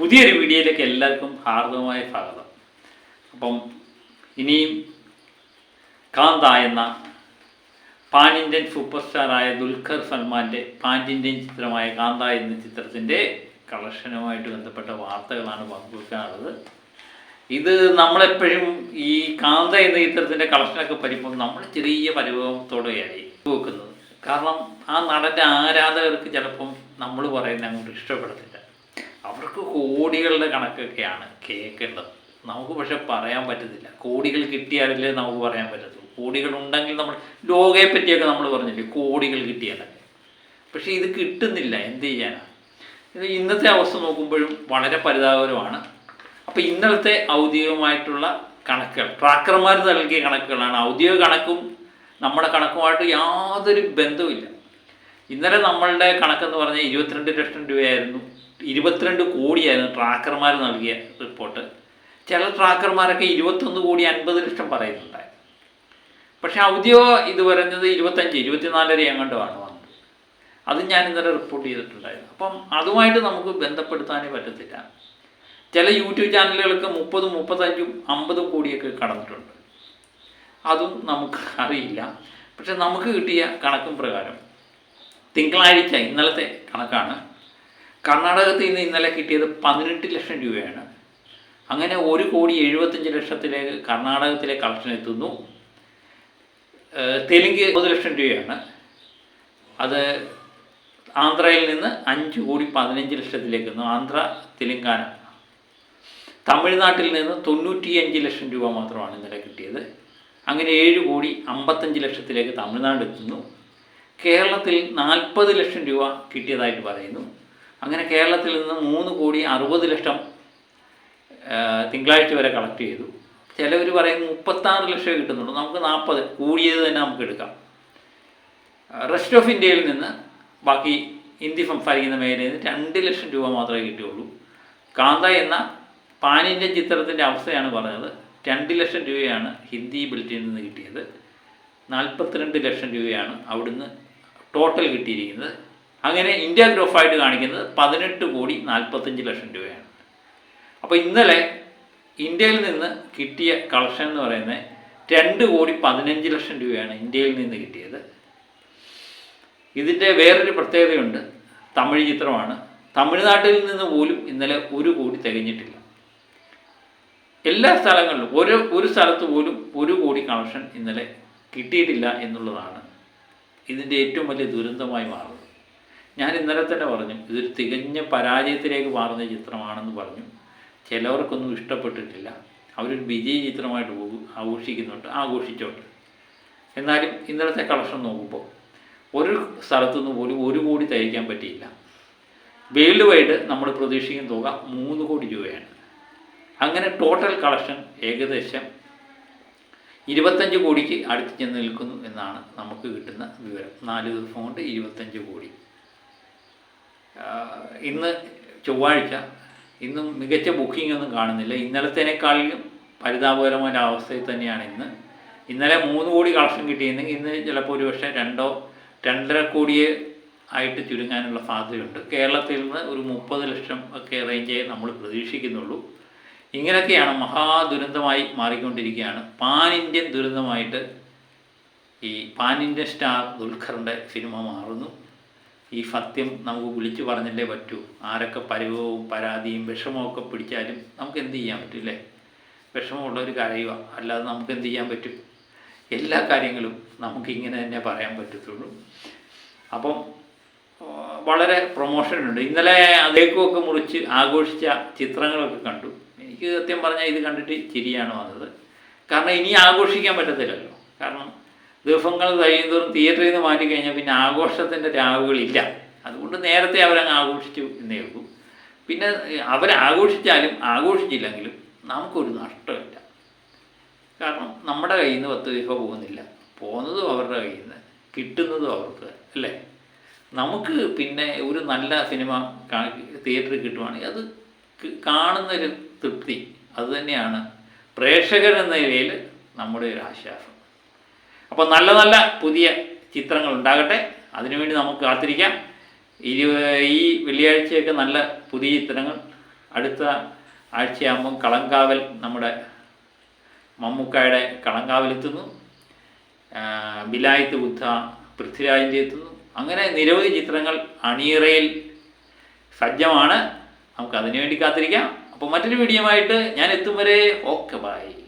പുതിയൊരു വീഡിയോയിലേക്ക് എല്ലാവർക്കും ഹാർദവമായ സ്വാഗതം. അപ്പം ഇനിയും കാന്ത എന്ന പാൻ ഇന്ത്യൻ സൂപ്പർ സ്റ്റാറായ ദുൽഖർ സൽമാന്റെ പാൻ ഇന്ത്യൻ ചിത്രമായ കാന്ത എന്ന ചിത്രത്തിന്റെ കളക്ഷനുമായിട്ട് ബന്ധപ്പെട്ട വാർത്തകളാണ് പങ്കുവെക്കാറുള്ളത്. ഇത് നമ്മളെപ്പോഴും ഈ കാന്ത എന്ന ചിത്രത്തിന്റെ കളക്ഷനൊക്കെ പരിപ്പം നമ്മൾ ചെറിയ പരിഭവത്തോടെയായി വെക്കുന്നത്. കാരണം ആ നടന്റെ ആരാധകർക്ക് ചിലപ്പം നമ്മൾ പറയുന്ന അങ്ങോട്ട് ഇഷ്ടപ്പെടത്തില്ല. അവർക്ക് കോടികളുടെ കണക്കൊക്കെയാണ് കേൾക്കേണ്ടത് നമുക്ക് പക്ഷെ പറയാൻ പറ്റത്തില്ല. കോടികൾ കിട്ടിയാലല്ലേ നമുക്ക് പറയാൻ പറ്റത്തുള്ളൂ. കോടികൾ ഉണ്ടെങ്കിൽ നമ്മൾ ലോകയെ പറ്റിയൊക്കെ നമ്മൾ പറഞ്ഞില്ലേ കോടികൾ കിട്ടിയാലൊക്കെ പക്ഷേ ഇത് കിട്ടുന്നില്ല എന്ത് ചെയ്യാനാണ് ഇത് ഇന്നത്തെ അവസ്ഥ നോക്കുമ്പോഴും വളരെ പരിതാപകരമാണ്. അപ്പോൾ ഇന്നലത്തെ ഔദ്യോഗികമായിട്ടുള്ള കണക്കുകൾ ട്രാക്കർമാർ നൽകിയ കണക്കുകളാണ്. ഔദ്യോഗിക കണക്കും നമ്മുടെ കണക്കുമായിട്ട് യാതൊരു ബന്ധവുമില്ല. ഇന്നലെ നമ്മളുടെ കണക്കെന്ന് പറഞ്ഞാൽ ഇരുപത്തിരണ്ട് ലക്ഷം രൂപയായിരുന്നു. ഇരുപത്തിരണ്ട് കോടിയായിരുന്നു ട്രാക്കർമാർ നൽകിയ റിപ്പോർട്ട്. ചില ട്രാക്കർമാരൊക്കെ ഇരുപത്തൊന്ന് കോടി അൻപത് ലക്ഷം പറയുന്നുണ്ടായി പക്ഷേ ഔദ്യോഗിക ഇത് പറയുന്നത് ഇരുപത്തഞ്ച് ഇരുപത്തിനാലര എങ്ങോട്ടുമാണ് വന്നത്. അത് ഞാൻ ഇന്നലെ റിപ്പോർട്ട് ചെയ്തിട്ടുണ്ടായിരുന്നു. അപ്പം അതുമായിട്ട് നമുക്ക് ബന്ധപ്പെടുത്താനേ പറ്റത്തില്ല. ചില യൂട്യൂബ് ചാനലുകൾക്ക് മുപ്പതും മുപ്പത്തഞ്ചും അമ്പതും കോടിയൊക്കെ കടന്നിട്ടുണ്ട്. അതും നമുക്ക് അറിയില്ല. പക്ഷെ നമുക്ക് കിട്ടിയ കണക്കും പ്രകാരം തിങ്കളാഴ്ച ഇന്നലത്തെ കണക്കാണ്. കർണാടകത്തിൽ നിന്ന് ഇന്നലെ കിട്ടിയത് പതിനെട്ട് ലക്ഷം രൂപയാണ്. അങ്ങനെ ഒരു കോടി എഴുപത്തഞ്ച് ലക്ഷത്തിലേക്ക് കർണാടകത്തിലെ കളക്ഷൻ എത്തുന്നു. തെലുങ്ക് ഒമ്പത് ലക്ഷം രൂപയാണ്. അത് ആന്ധ്രയിൽ നിന്ന് അഞ്ച് കോടി പതിനഞ്ച് ലക്ഷത്തിലേക്ക് ആന്ധ്ര തെലുങ്കാന. തമിഴ്നാട്ടിൽ നിന്ന് തൊണ്ണൂറ്റിയഞ്ച് ലക്ഷം രൂപ മാത്രമാണ് ഇന്നലെ കിട്ടിയത്. അങ്ങനെ ഏഴ് കോടി അമ്പത്തഞ്ച് ലക്ഷത്തിലേക്ക് തമിഴ്നാട് എത്തുന്നു. കേരളത്തിൽ നാൽപ്പത് ലക്ഷം രൂപ കിട്ടിയതായിട്ട് പറയുന്നു. അങ്ങനെ കേരളത്തിൽ നിന്ന് മൂന്ന് കോടി അറുപത് ലക്ഷം തിങ്കളാഴ്ച വരെ കളക്ട് ചെയ്തു. ചിലവർ പറയും മുപ്പത്താറ് ലക്ഷം കിട്ടുന്നുണ്ട് നമുക്ക് നാൽപ്പത് കൂടിയത് തന്നെ നമുക്ക് എടുക്കാം. റെസ്റ്റ് ഓഫ് ഇന്ത്യയിൽ നിന്ന് ബാക്കി ഹിന്ദി സംസാരിക്കുന്ന മേഖലയിൽ നിന്ന് രണ്ട് ലക്ഷം രൂപ മാത്രമേ കിട്ടിയുള്ളൂ. കാന്ത എന്ന ഇന്ത്യൻ ചിത്രത്തിന്റെ അവസ്ഥയാണ് പറഞ്ഞത്. രണ്ട് ലക്ഷം രൂപയാണ് ഹിന്ദി ബിൽറ്റിൽ നിന്ന് കിട്ടിയത്. നാൽപ്പത്തിരണ്ട് ലക്ഷം രൂപയാണ് അവിടുന്ന് ടോട്ടൽ കിട്ടിയിരിക്കുന്നത്. അങ്ങനെ ഇന്ത്യ ഗ്രോഫായിട്ട് കാണിക്കുന്നത് പതിനെട്ട് കോടി നാൽപ്പത്തഞ്ച് ലക്ഷം രൂപയാണ്. അപ്പോൾ ഇന്നലെ ഇന്ത്യയിൽ നിന്ന് കിട്ടിയ കളക്ഷൻ എന്ന് പറയുന്നത് രണ്ട് കോടി പതിനഞ്ച് ലക്ഷം രൂപയാണ് ഇന്ത്യയിൽ നിന്ന് കിട്ടിയത്. ഇതിന്റെ വേറൊരു പ്രത്യേകതയുണ്ട്. തമിഴ് ചിത്രമാണ്. തമിഴ്നാട്ടിൽ നിന്ന് പോലും ഇന്നലെ ഒരു കോടി തികഞ്ഞിട്ടില്ല. എല്ലാ സ്ഥലങ്ങളിലും ഒരു ഒരു സ്ഥലത്ത് പോലും ഒരു കോടി കളക്ഷൻ ഇന്നലെ കിട്ടിയിട്ടില്ല എന്നുള്ളതാണ് ഇതിന്റെ ഏറ്റവും വലിയ ദുരന്തമായി മാറുന്നത്. ഞാൻ ഇന്നലെ തന്നെ പറഞ്ഞു ഇതൊരു തികഞ്ഞ പരാജയത്തിലേക്ക് മാറുന്ന ചിത്രമാണെന്ന് പറഞ്ഞു. ചിലവർക്കൊന്നും ഇഷ്ടപ്പെട്ടിട്ടില്ല. അവരൊരു വിജയ ചിത്രമായിട്ട് ആഘോഷിക്കുന്നുണ്ട് ആഘോഷിച്ചോണ്ട്. എന്നാലും ഇന്നലത്തെ കളക്ഷൻ നോക്കുമ്പോൾ ഒരു സ്ഥലത്തുനിന്ന് പോലും ഒരു കോടി തയ്ക്കാൻ പറ്റിയില്ല. വേൾഡ് വൈഡ് നമ്മൾ പ്രതീക്ഷിക്കുന്ന തുക മൂന്ന് കോടി രൂപയാണ്. അങ്ങനെ ടോട്ടൽ കളക്ഷൻ ഏകദേശം ഇരുപത്തഞ്ച് കോടിക്ക് അടുത്ത് ചെന്ന് നിൽക്കുന്നു എന്നാണ് നമുക്ക് കിട്ടുന്ന വിവരം. നാല് ദിവസം കൊണ്ട് ഇരുപത്തഞ്ച് കോടി. ഇന്ന് ചൊവ്വാഴ്ച ഇന്നും മികച്ച ബുക്കിംഗ് ഒന്നും കാണുന്നില്ല. ഇന്നലത്തേനേക്കാളിലും പരിതാപകരമായ അവസ്ഥയിൽ തന്നെയാണ് ഇന്ന്. ഇന്നലെ മൂന്ന് കോടി കളക്ഷൻ കിട്ടിയിരുന്നെങ്കിൽ ഇന്ന് ചിലപ്പോൾ ഒരു പക്ഷേ രണ്ടോ രണ്ടര കോടിയെ ആയിട്ട് ചുരുങ്ങാനുള്ള സാധ്യതയുണ്ട്. കേരളത്തിൽ നിന്ന് ഒരു മുപ്പത് ലക്ഷം ഒക്കെ റേഞ്ചേ നമ്മൾ പ്രതീക്ഷിക്കുന്നുള്ളൂ. ഇങ്ങനെയൊക്കെയാണ് മഹാദുരന്തമായി മാറിക്കൊണ്ടിരിക്കുകയാണ്. പാൻ ഇന്ത്യൻ ദുരന്തമായിട്ട് ഈ പാൻ ഇന്ത്യൻ സ്റ്റാർ ദുൽഖറിന്റെ സിനിമ മാറുന്നു. ഈ സത്യം നമുക്ക് വിളിച്ചു പറഞ്ഞല്ലേ പറ്റൂ. ആരൊക്കെ പരിവവും പരാതിയും വിഷമമൊക്കെ പിടിച്ചാലും നമുക്ക് എന്ത് ചെയ്യാൻ പറ്റും അല്ലേ വിഷമമുള്ളവർ കരയുക. അല്ലാതെ നമുക്ക് എന്ത് ചെയ്യാൻ പറ്റും? എല്ലാ കാര്യങ്ങളും നമുക്കിങ്ങനെ തന്നെ പറയാൻ പറ്റത്തുള്ളൂ. അപ്പം വളരെ പ്രൊമോഷനുണ്ട് ഇന്നലെ അതേക്കുമൊക്കെ മുറിച്ച് ആഘോഷിച്ച ചിത്രങ്ങളൊക്കെ കണ്ടു. എനിക്ക് സത്യം പറഞ്ഞാൽ ഇത് കണ്ടിട്ട് ചിരിയാണ് വന്നത്. കാരണം ഇനി ആഘോഷിക്കാൻ പറ്റത്തില്ലല്ലോ. കാരണം ദിവസങ്ങൾ കഴിയുന്തോറും തിയേറ്ററിൽ നിന്ന് മാറ്റി കഴിഞ്ഞാൽ പിന്നെ ആഘോഷത്തിന്റെ രാവുകളില്ല. അതുകൊണ്ട് നേരത്തെ അവരങ്ങ് ആഘോഷിച്ചു എന്നേ ഉള്ളൂ. പിന്നെ അവരാഘോഷിച്ചാലും ആഘോഷിച്ചില്ലെങ്കിലും നമുക്കൊരു നഷ്ടമില്ല. കാരണം നമ്മുടെ കയ്യിൽ നിന്ന് പത്ത് ദിവസം പോകുന്നില്ല. പോകുന്നതും അവരുടെ കയ്യിൽ നിന്ന് കിട്ടുന്നതും അവർക്ക് അല്ലേ? നമുക്ക് പിന്നെ ഒരു നല്ല സിനിമ തിയേറ്ററിൽ കിട്ടുവാണെങ്കിൽ അത് കാണുന്നൊരു തൃപ്തി. അതുതന്നെയാണ് പ്രേക്ഷകൻ എന്ന നിലയിൽ നമ്മുടെ ഒരു ആശ്വാസം. അപ്പോൾ നല്ല നല്ല പുതിയ ചിത്രങ്ങൾ ഉണ്ടാകട്ടെ. അതിനുവേണ്ടി നമുക്ക് കാത്തിരിക്കാം. ഇരു ഈ വെള്ളിയാഴ്ചയൊക്കെ നല്ല പുതിയ ചിത്രങ്ങൾ. അടുത്ത ആഴ്ചയാകുമ്പം കളങ്കാവൽ നമ്മുടെ മമ്മൂക്കായുടെ കളങ്കാവലെത്തുന്നു. ബിലായത്ത് ബുദ്ധ പൃഥ്വിരാജിന്റെ എത്തുന്നു. അങ്ങനെ നിരവധി ചിത്രങ്ങൾ അണിയറയിൽ സജ്ജമാണ്. നമുക്ക് അതിനുവേണ്ടി കാത്തിരിക്കാം. അപ്പോൾ മറ്റൊരു വീഡിയോ ആയിട്ട് ഞാൻ എത്തും വരെ. Okay bye.